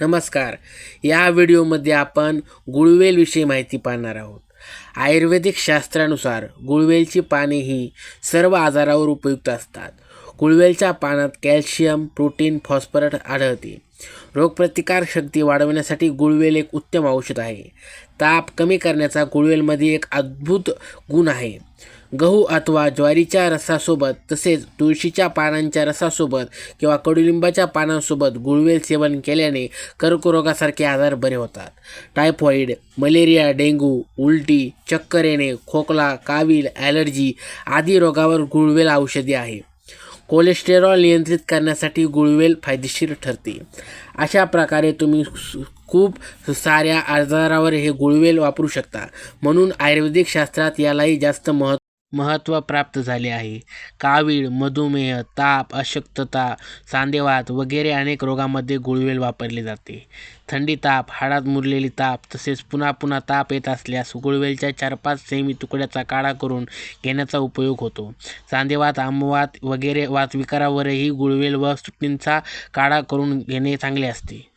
नमस्कार. या व्हिडिओमध्ये आपण गुळवेलविषयी माहिती पाहणार आहोत. आयुर्वेदिक शास्त्रानुसार गुळवेलची पाने ही सर्व आजारावर उपयुक्त असतात. गुळवेलच्या पानात कॅल्शियम प्रोटीन फॉस्फरस आढळते. रोगप्रतिकार शक्ती वाढवण्यासाठी गुळवेल एक उत्तम औषध आहे. ताप कमी करण्याचा गुळवेलमध्ये एक अद्भुत गुण आहे. गहू अथवा ज्वारीच्या रसासोबत तसेच तुळशीच्या पानांच्या रसासोबत किंवा कडुलिंबाच्या पानांसोबत गुळवेल सेवन केल्याने कर्करोगासारखे आजार बरे होतात. टायफॉईड मलेरिया डेंगू उलटी चक्कर येणे खोकला कावीळ ॲलर्जी आदी रोगावर गुळवेल औषधी आहे. कोलेस्टेरॉल नियंत्रित करण्यासाठी गुळवेल फायदेशीर ठरते. अशा प्रकारे तुम्ही खूप साऱ्या आजारावर हे गुळवेल वापरू शकता. म्हणून आयुर्वेदिक शास्त्रात यालाही जास्त महत्त्व महत्त्व प्राप्त झाले आहे. कावीळ मधुमेह ताप अशक्तता सांधेवात वगैरे अनेक रोगांमध्ये गुळवेल वापरले जाते. थंडी ताप हाडात मुरलेली ताप तसेच पुन्हा पुन्हा ताप येत असल्यास गुळवेलच्या चार पाच सेमी तुकड्याचा काढा करून घेण्याचा उपयोग होतो. सांधेवात आमवात वगैरे वातविकारावरही गुळवेल व सुटणींचा काढा करून घेणे चांगले असते.